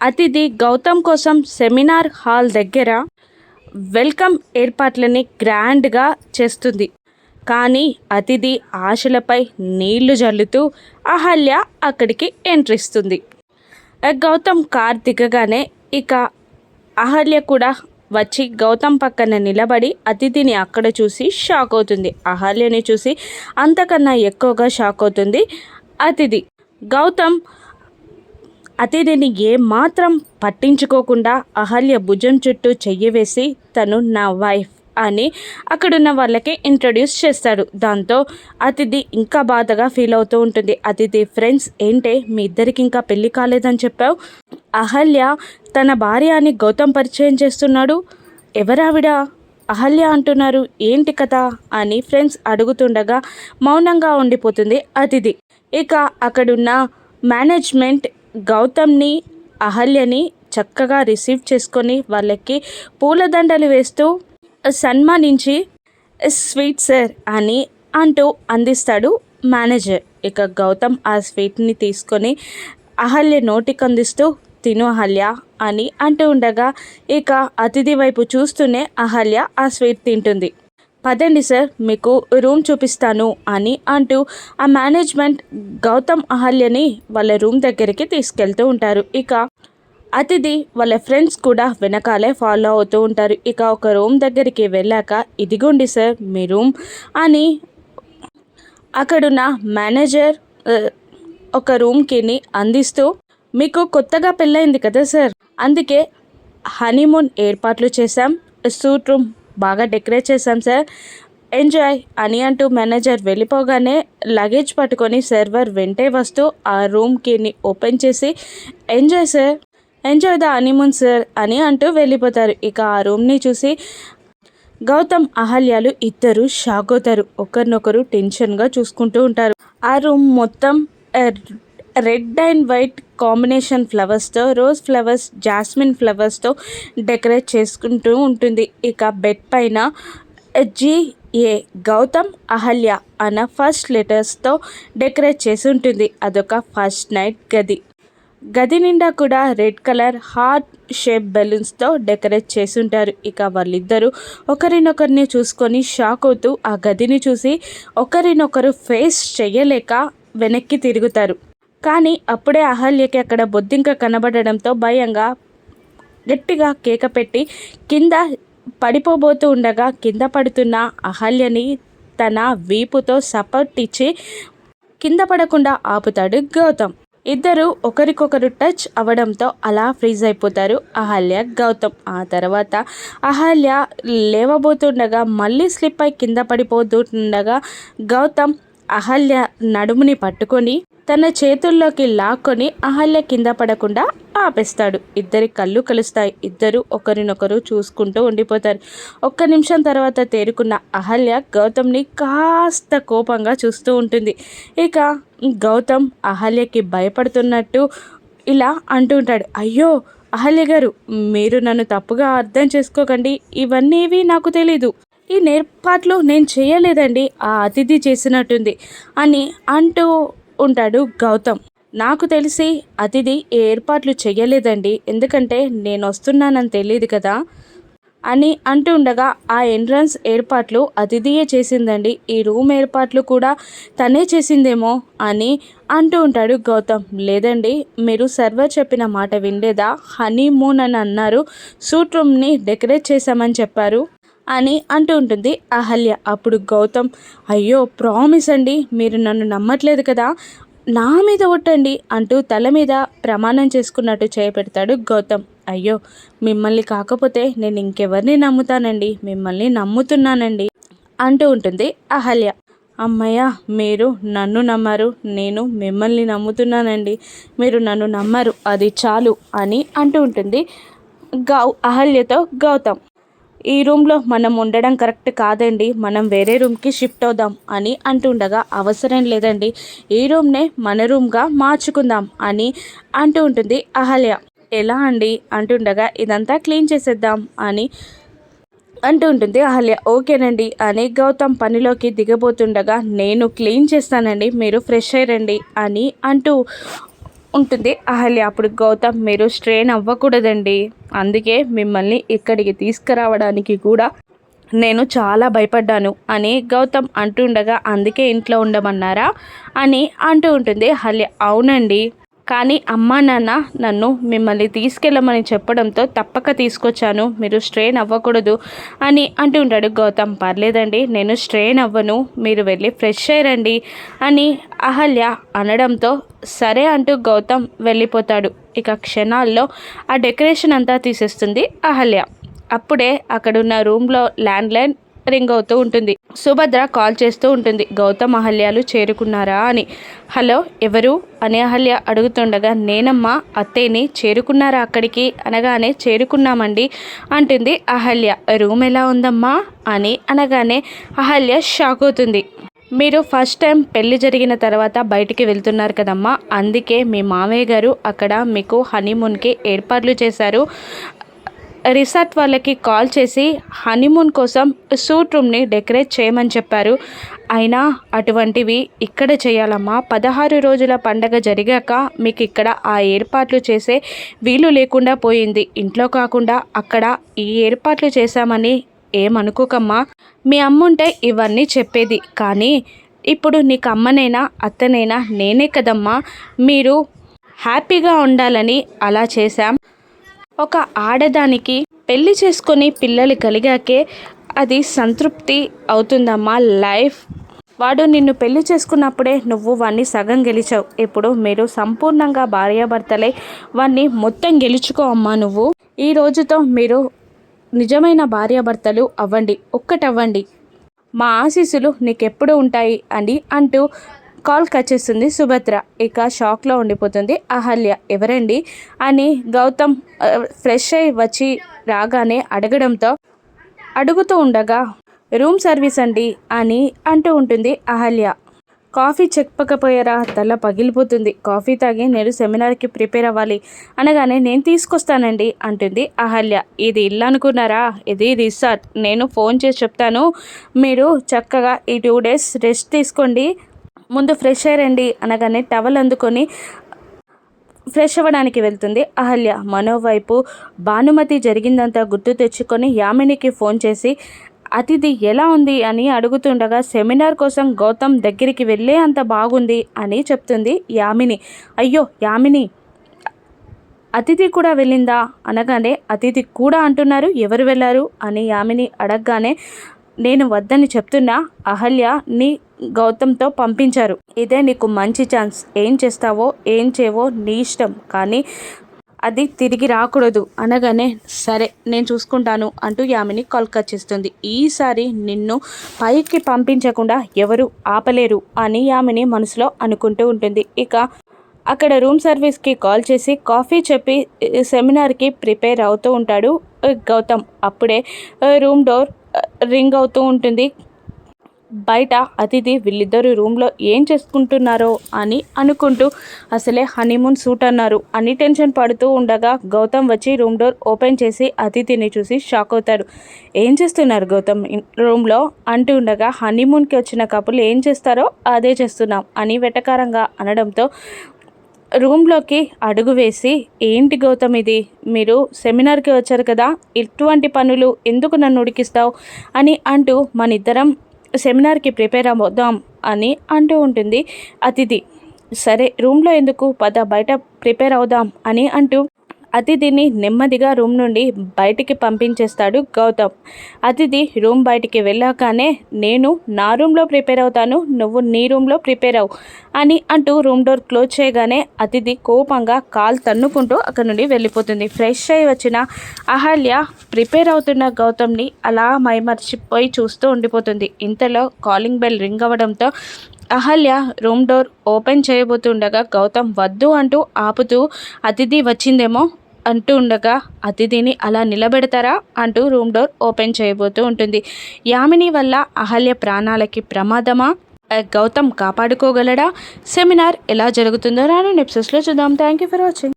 అతిథి గౌతమ్ కోసం seminar hall దగ్గర వెల్కమ్ ఏర్పాట్లని గ్రాండ్గా చేస్తుంది. కానీ అతిథి ఆశలపై నీళ్ళు జల్లుతూ అహల్య అక్కడికి ఎంట్రిస్తుంది గౌతమ్ కార్ దిగగానే ఇక అహల్య కూడా వచ్చి గౌతమ్ పక్కన నిలబడి అతిథిని అక్కడ చూసి షాక్ అవుతుంది. అహల్యని చూసి అంతకన్నా ఎక్కువగా షాక్ అవుతుంది అతిథి. గౌతమ్ అతిథిని ఏమాత్రం పట్టించుకోకుండా అహల్య భుజం చుట్టూ చెయ్యి వేసి తను నా వైఫ్ అని అక్కడున్న వాళ్ళకి ఇంట్రడ్యూస్ చేస్తాడు. దాంతో అతిథి ఇంకా బాధగా ఫీల్ అవుతూ ఉంటుంది. అతిథి ఫ్రెండ్స్ ఏంటే? మీ ఇద్దరికి ఇంకా పెళ్ళి కాలేదని చెప్పావు? అహల్య తన భార్య అని గౌతమ్ పరిచయం చేస్తున్నాడు? ఎవరావిడ? అహల్య అంటున్నారు. ఏంటి కథ? అని ఫ్రెండ్స్ అడుగుతుండగా మౌనంగా ఉండిపోతుంది అతిథి. ఇక అక్కడున్న మేనేజ్మెంట్ గౌతమ్ని అహల్యని చక్కగా రిసీవ్ చేసుకొని వాళ్ళకి పూలదండలు వేస్తూ సన్మానించి స్వీట్ సార్ అని అంటూ అందిస్తాడు మేనేజర్. ఇక గౌతమ్ ఆ స్వీట్ని తీసుకొని అహల్య నోటికి అందిస్తూ తిను అహల్య అని అంటూ ఉండగా ఇక అతిథి వైపు చూస్తూనే అహల్య ఆ స్వీట్ తింటుంది. పదండి సార్ మీకు రూమ్ చూపిస్తాను అని అంటూ ఆ మేనేజ్మెంట్ గౌతమ్ అహల్యని వాళ్ళ రూమ్ దగ్గరికి తీసుకెళ్తూ ఉంటారు. ఇక అతిథి వాళ్ళ ఫ్రెండ్స్ కూడా వెనకాలే ఫాలో అవుతూ ఉంటారు. ఇక ఒక రూమ్ దగ్గరికి వెళ్ళాక ఇదిగోండి సార్ మీ రూమ్ అని అక్కడున్న మేనేజర్ ఒక రూమ్కిని అందిస్తూ మీకు కొత్తగా పెళ్ళైంది కదా సార్ అందుకే హనీమూన్ ఏర్పాట్లు చేశాం. సూట్ రూమ్ బాగా డెకరేట్ చేశాం సార్. ఎంజాయ్ అని అంటూ మేనేజర్ వెళ్ళిపోగానే లగేజ్ పట్టుకొని సర్వర్ వెంటే వస్తూ ఆ రూమ్కిని ఓపెన్ చేసి enjoy sir enjoy the honeymoon sir అని అంటూ వెళ్ళిపోతారు. ఇక ఆ రూమ్ని చూసి గౌతమ్ అహల్యాలు ఇద్దరు షాక్ అవుతారు. ఒకరినొకరు టెన్షన్గా చూసుకుంటూ ఉంటారు. ఆ రూమ్ మొత్తం రెడ్ అండ్ వైట్ కాంబినేషన్ ఫ్లవర్స్తో రోజ్ ఫ్లవర్స్ జాస్మిన్ ఫ్లవర్స్తో డెకరేట్ చేసుకుంటూ ఉంటుంది. ఇక బెడ్ పైన జిఏ గౌతమ్ అహల్య అన్న ఫస్ట్ లెటర్స్తో డెకరేట్ చేసి ఉంటుంది. అదొక ఫస్ట్ నైట్ గది. గది నిండా కూడా రెడ్ కలర్ హార్ట్ షేప్ బెలూన్స్తో డెకరేట్ చేసి ఉంటారు. ఇక వాళ్ళిద్దరూ ఒకరినొకరిని చూసుకొని షాక్ అవుతూ ఆ గదిని చూసి ఒకరినొకరు ఫేస్ చేయలేక వెనక్కి తిరుగుతారు. కానీ అప్పుడే అహల్యకి అక్కడ బొద్దింక కనబడడంతో భయంగా గట్టిగా కేక పెట్టి కింద పడిపోబోతూ ఉండగా కింద పడుతున్న అహల్యని తన వీపుతో సపోర్ట్ ఇచ్చి కింద పడకుండా ఆపుతాడు గౌతమ్. ఇద్దరు ఒకరికొకరు టచ్ అవ్వడంతో అలా ఫ్రీజ్ అయిపోతారు అహల్య గౌతమ్. ఆ తర్వాత అహల్య లేవబోతుండగా మళ్ళీ స్లిప్ అయి కింద పడిపోతుండగా గౌతమ్ అహల్య నడుముని పట్టుకొని తన చేతుల్లోకి లాక్కొని అహల్య కింద పడకుండా ఆపేస్తాడు. ఇద్దరి కళ్ళు కలుస్తాయి. ఇద్దరు ఒకరినొకరు చూసుకుంటూ ఉండిపోతారు. ఒక్క నిమిషం తర్వాత తేరుకున్న అహల్య గౌతమ్ని కాస్త కోపంగా చూస్తూ ఉంటుంది. ఇక గౌతమ్ అహల్యకి భయపడుతున్నట్టు ఇలా అంటూ ఉంటాడు. అయ్యో అహల్య గారు మీరు నన్ను తప్పుగా అర్థం చేసుకోకండి. ఇవన్నీవి నాకు తెలీదు. ఈ నేర్పాట్లు నేను చేయలేదండి. ఆ అతిథి చేసినట్టుంది అని అంటూ ఉంటాడు గౌతమ్. నాకు తెలిసి అతిథి ఏ ఏర్పాట్లు చెయ్యలేదండి. ఎందుకంటే నేను వస్తున్నానని తెలియదు కదా? అని అంటూ ఉండగా ఆ ఎంట్రన్స్ ఏర్పాట్లు అతిథియే చేసిందండి. ఈ రూమ్ ఏర్పాట్లు కూడా తనే చేసిందేమో అని అంటూ ఉంటాడు గౌతమ్. లేదండి మీరు సర్వర్ చెప్పిన మాట వినలేదా? హనీమూన్ అని అన్నారు. సూట్ రూమ్ని డెకరేట్ చేశామని చెప్పారు. అని అంటూ ఉంటుంది అహల్య. అప్పుడు గౌతమ్ అయ్యో ప్రామిస్ అండి మీరు నన్ను నమ్మట్లేదు కదా నా మీద ఒట్టండి అంటూ తల మీద ప్రమాణం చేసుకున్నట్టు చేపెడతాడు గౌతమ్. అయ్యో మిమ్మల్ని కాకపోతే నేను ఇంకెవరిని నమ్ముతానండి మిమ్మల్ని నమ్ముతున్నానండి అంటూ ఉంటుంది అహల్య. అమ్మయ్య మీరు నన్ను నమ్మరు నేను మిమ్మల్ని నమ్ముతున్నానండి మీరు నన్ను నమ్మరు అది చాలు అని అంటూ ఉంటుంది గౌ అహల్యతో గౌతమ్. ఈ రూమ్లో మనం ఉండడం కరెక్ట్ కాదండి. మనం వేరే రూమ్కి షిఫ్ట్ అవుదాం అని అంటుండగా అవసరం లేదండి. ఈ రూమ్నే మన రూమ్గా మార్చుకుందాం అని అంటూ ఉంటుంది అహల్య. ఎలా అండి? అంటుండగా ఇదంతా క్లీన్ చేసేద్దాం అని అంటూ ఉంటుంది అహల్య. ఓకేనండి అని గౌతమ్ పనిలోకి దిగబోతుండగా నేను క్లీన్ చేస్తానండి. మీరు ఫ్రెష్ అయ్యండి అని అంటూ ఉంటుంది. అహల్య అప్పుడు గౌతమ్ మీరు స్ట్రెయిన్ అవ్వకూడదండి. అందుకే మిమ్మల్ని ఇక్కడికి తీసుకురావడానికి కూడా నేను చాలా భయపడ్డాను అని గౌతమ్ అంటుండగా అందుకే ఇంట్లో ఉండమన్నారా అని అంటూ ఉంటుంది అహల్య. అవునండి. కానీ అమ్మా నాన్న నన్ను మిమ్మల్ని తీసుకెళ్ళమని చెప్పడంతో తప్పక తీసుకొచ్చాను. మీరు స్ట్రెయిన్ అవ్వకూడదు అని అంటూ ఉంటాడు గౌతమ్. పర్లేదండి నేను స్ట్రెయిన్ అవ్వను. మీరు వెళ్ళి ఫ్రెష్ అయ్యండి అని అహల్య అనడంతో సరే అంటూ గౌతమ్ వెళ్ళిపోతాడు. ఇక క్షణాల్లో ఆ డెకరేషన్ అంతా తీసేస్తుంది అహల్య. అప్పుడే అక్కడున్న రూమ్లో ల్యాండ్లైన్ రింగ్ అవుతూ ఉంటుంది. సుభద్ర కాల్ చేస్తూ ఉంటుంది. గౌతమ్ అహల్యాలు చేరుకున్నారా అని. హలో ఎవరు? అని అహల్య అడుగుతుండగా నేనమ్మా అత్తయ్యని చేరుకున్నారా అక్కడికి? అనగానే చేరుకున్నామండి అంటుంది అహల్య. రూమ్ ఎలా ఉందమ్మా? అని అనగానే అహల్య షాక్ అవుతుంది. మీరు ఫస్ట్ టైం పెళ్ళి జరిగిన తర్వాత బయటికి వెళ్తున్నారు కదమ్మా. అందుకే మీ మామయ్య గారు అక్కడ మీకు హనీమూన్కి ఏర్పాట్లు చేశారు. రిసార్ట్ వాళ్ళకి కాల్ చేసి హనీమూన్ కోసం సూట్ రూమ్ని డెకరేట్ చేయమని చెప్పారు. అయినా అటువంటివి ఇక్కడ చేయాలమ్మా. పదహారు రోజుల పండగ జరిగాక మీకు ఇక్కడ ఆ ఏర్పాట్లు చేసే వీలు లేకుండా పోయింది. ఇంట్లో కాకుండా అక్కడ ఈ ఏర్పాట్లు చేశామని ఏమనుకోకమ్మా. మీ అమ్ముంటే ఇవన్నీ చెప్పేది. కానీ ఇప్పుడు నీకు అమ్మనైనా అత్తనైనా నేనే కదమ్మా. మీరు హ్యాపీగా ఉండాలని అలా చేశాం. ఒక ఆడదానికి పెళ్ళి చేసుకొని పిల్లలు కలిగాకే అది సంతృప్తి అవుతుందమ్మా లైఫ్. వాడు నిన్ను పెళ్ళి చేసుకున్నప్పుడే నువ్వు వాణ్ణి సగం గెలిచావు. ఇప్పుడు మీరు సంపూర్ణంగా భార్యాభర్తలై వాణ్ణి మొత్తం గెలుచుకో అమ్మా నువ్వు. ఈ రోజుతో మీరు నిజమైన భార్యాభర్తలు అవ్వండి ఒక్కటవ్వండి. మా ఆశీస్సులు నీకెప్పుడు ఉంటాయి అని అంటూ కాల్ కట్ చేస్తుంది సుభద్ర. ఇక షాక్లో ఉండిపోతుంది. అహల్య ఎవరండి? అని గౌతమ్ ఫ్రెష్ అయి వచ్చి రాగానే అడగడంతో అడుగుతూ ఉండగా రూమ్ సర్వీస్ అండి అని అంటూ ఉంటుంది అహల్య. కాఫీ చెప్పకపోయారా తల పగిలిపోతుంది. కాఫీ తాగి నేను సెమినార్కి ప్రిపేర్ అవ్వాలి. అనగానే నేను తీసుకొస్తానండి అంటుంది అహల్య. ఇది ఇల్లు అనుకున్నారా? ఇది రిసార్ట్ నేను ఫోన్ చేసి చెప్తాను. మీరు చక్కగా ఈ టూ డేస్ రెస్ట్ తీసుకోండి. ముందు ఫ్రెష్ అయ్యండి అనగానే టవల్ అందుకొని ఫ్రెష్ అవ్వడానికి వెళ్తుంది. అహల్య మరోవైపు భానుమతి జరిగిందంతా గుర్తు తెచ్చుకొని యామినికి ఫోన్ చేసి అతిథి ఎలా ఉంది? అని అడుగుతుండగా సెమినార్ కోసం గౌతమ్ దగ్గరికి వెళ్ళే అంత బాగుంది అని చెప్తుంది యామిని. అయ్యో యామిని అతిథి కూడా వెళ్ళిందా? అనగానే అతిథి కూడా అంటున్నారు ఎవరు వెళ్ళారు? అని యామిని అడగగానే నేను వద్దని చెప్తున్నా అహల్య నీ గౌతమ్తో పంపించారు. ఇదే నీకు మంచి ఛాన్స్. ఏం చేస్తావో ఏం చేయవో నీ ఇష్టం. కానీ అది తిరిగి రాకూడదు. అనగానే సరే నేను చూసుకుంటాను అంటూ యామిని చేస్తుంది. ఈసారి నిన్ను పైకి పంపించకుండా ఎవరు ఆపలేరు అని యామిని మనసులో అనుకుంటూ ఉంటుంది. ఇక అక్కడ రూమ్ సర్వీస్కి కాల్ చేసి కాఫీ చెప్పి సెమినార్కి ప్రిపేర్ అవుతూ ఉంటాడు గౌతమ్. అప్పుడే రూమ్ డోర్ రింగ్ అవుతూ ఉంటుంది. బయట అతిథి వీళ్ళిద్దరు రూమ్లో ఏం చేసుకుంటున్నారో అని అనుకుంటూ అసలే హనీమూన్ సూట్ అన్నారు. అని టెన్షన్ పడుతూ ఉండగా గౌతమ్ వచ్చి రూమ్ డోర్ ఓపెన్ చేసి అతిథిని చూసి షాక్ అవుతాడు. ఏం చేస్తున్నారు గౌతమ్? రూమ్లో అంటూ ఉండగా హనీమూన్కి వచ్చిన కపులు ఏం చేస్తారో అదే చేస్తున్నాం అని వెటకారంగా అనడంతో రూమ్లోకి అడుగు వేసి ఏంటి గౌతమ్ ఇది? మీరు సెమినార్కి వచ్చారు కదా ఇటువంటి పనులు ఎందుకు నన్ను ఉడికిస్తావు? అని అంటూ మన ఇద్దరం సెమినార్కి ప్రిపేర్ అవ్వదాం అని అంటూ ఉంటుంది అతిథి. సరే రూమ్లో ఎందుకు? పద బయట ప్రిపేర్ అవుదాం అని అంటూ అతిథిని నెమ్మదిగా రూమ్ నుండి బయటికి పంపించేస్తాడు గౌతమ్. అతిథి రూమ్ బయటికి వెళ్ళాకనే నేను నా రూమ్లో ప్రిపేర్ అవుతాను నువ్వు నీ రూమ్లో ప్రిపేర్ అవు అని అంటూ రూమ్ డోర్ క్లోజ్ చేయగానే అతిథి కోపంగా కాల్ తన్నుకుంటూ అక్కడ నుండి వెళ్ళిపోతుంది. ఫ్రెష్ అయి వచ్చిన అహల్య ప్రిపేర్ అవుతున్న గౌతమ్ని అలా మైమర్చిపోయి చూస్తూ ఉండిపోతుంది. ఇంతలో కాలింగ్ బెల్ రింగ్ అవ్వడంతో అహల్య రూమ్ డోర్ ఓపెన్ చేయబోతుండగా గౌతమ్ వద్దు అంటూ ఆపుతూ అతిథి వచ్చిందేమో అంటూ ఉండగా అతిథిని అలా నిలబెడతారా? అంటూ రూమ్ డోర్ ఓపెన్ చేయబోతూ ఉంటుంది. యామిని వల్ల అహల్య ప్రాణాలకి ప్రమాదమా? గౌతమ్ కాపాడుకోగలడా? సెమినార్ ఎలా జరుగుతుందో రాను నెప్సెస్లో చూద్దాం. Thank you for watching.